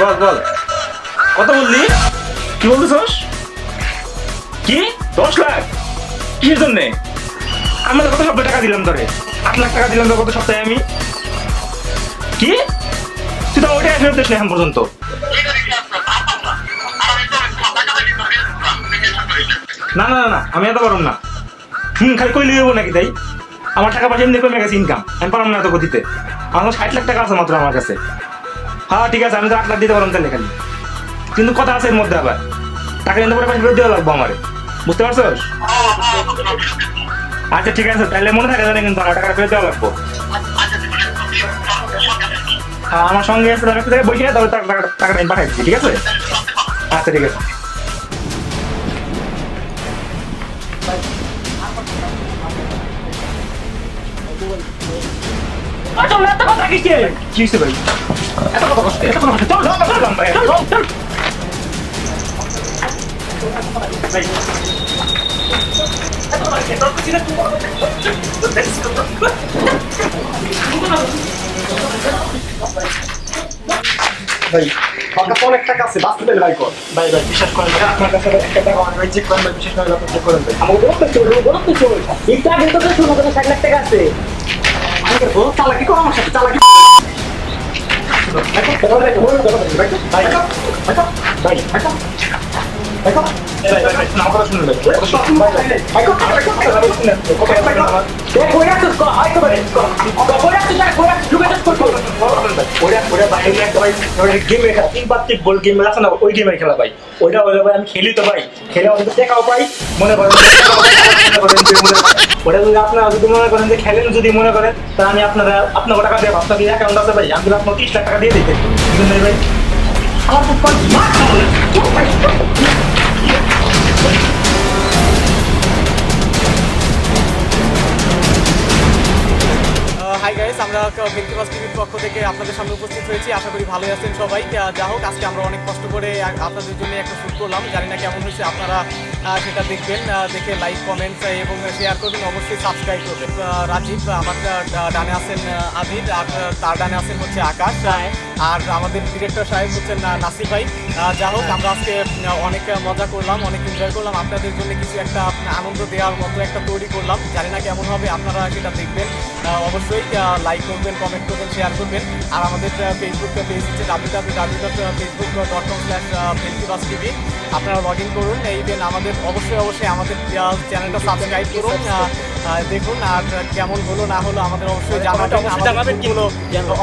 বল বল কত বললি কি বলতেছস কি? দশ লাখ? কিসের জন্যে? আমরা তো কত সপ্তাহে টাকা দিলাম তোরে? আট লাখ টাকা দিলাম তোর গত সপ্তাহে আমি। কি? তুই তো ওইটাই ফেরত দিস এখন পর্যন্ত। না না না আমি এত পারম না। হুম, খালি কইলে হইব নাকি তাই? আমার টাকা পয়সা এমনি গেছে ইনকাম আমি পারলাম না এত গতিতে। আমার ষাট লাখ টাকা আছে মাত্র আমার কাছে। হ্যাঁ ঠিক আছে, আমি তো আট লাখ দিতে পারলাম তাহলে খালি। কিন্তু কথা আছে এর মধ্যে আবার। টাকা কিন্তু পরে ফেরত দেওয়া লাগবো আমার। বুঝতে পারছ আচ্ছা ঠিক আছে তাহলে মনে থাকে জানে কিন্তু আমার টাকা ফেরত দেওয়া লাগবো হ্যাঁ আমার সঙ্গে বসে তবে টাকা টাকাটা আমি পাঠাই দিচ্ছি ঠিক আছে আচ্ছা ঠিক আছে আচ্ছা, এত কথা? কি ভাই? এত কথা কষ্ট, এত কথা। চল, চল, চল, চল, ভাই, চল, চল। ভাই। তো আমার কাছে অনেক টাকা আছে বাঁচতে পেলে ভাই কর ভাই, ভাই, বিশ্বাস করেন ভাই, আপনার কাছে একটা টাকা আমার ভাই চেক করেন ভাই, বিশ্বাস করেন আপনি চেক করেন ভাই। আমাকে বলতে চল বলতে চল একটু আগে তো শুনো কোনো ষাট লাখ টাকা আছে আমি করব চালাকি করো আমার সাথে চালাকি ভাই, ভাই, ভাই, ভাই, ভাই, বল গেম আছে না ওই গেমের খেলা ভাই ওইটা ওইটা আমি খেলি তো ভাই খেলে অন্তত টাকাও পাই মনে করেন যদি আপনারা যদি মনে করেন যে খেলেন যদি মনে করেন তাহলে আমি আপনারা আপনার টাকা দিয়ে আপনার অ্যাকাউন্ট আছে ভাই আমি আপনার তিরিশ লাখ টাকা দিয়ে দিতে ভাই আমার আমরা ব্যক্তিবাস টিভির পক্ষ থেকে আপনাদের সামনে উপস্থিত হয়েছি। আশা করি ভালোই আছেন সবাই। যা হোক আজকে আমরা অনেক কষ্ট করে আপনাদের জন্য একটা শ্যুট করলাম। জানি না কেমন হয়েছে আপনারা সেটা দেখবেন দেখে লাইক কমেন্ট এবং শেয়ার করবেন। অবশ্যই সাবস্ক্রাইব করবেন। রাজীব আমার ডানে আছেন আবির আর তার ডানে আছেন হচ্ছে আকাশ। আর আমাদের ডিরেক্টর সাহেব হচ্ছেন নাসির ভাই। যা হোক আমরা আজকে অনেক মজা করলাম অনেক এনজয় করলাম। আপনাদের জন্য কিছু একটা আনন্দ দেওয়ার মতো একটা তৈরি করলাম। জানি না কেমন হবে আপনারা সেটা দেখবেন। অবশ্যই লাইক করবেন কমেন্ট করবেন শেয়ার করবেন। আর আমাদের ফেসবুক পেজ হচ্ছে W W W dot Facebook dot com slash Facebook TV আপনারা লগ ইন করুন ইভেন আমাদের অবশ্যই অবশ্যই আমাদের চ্যানেলটা সাবস্ক্রাইব করুন দেখুন আর কেমন হলো না হলো আমাদের অবশ্যই জানাবেন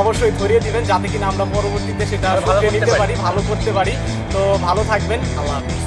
অবশ্যই ধরিয়ে দিবেন যাতে কিনা আমরা পরবর্তীতে সেটা শুধরে নিতে পারি। ভালো করতে পারি। তো ভালো থাকবেন আল্লাহ হাফিজ.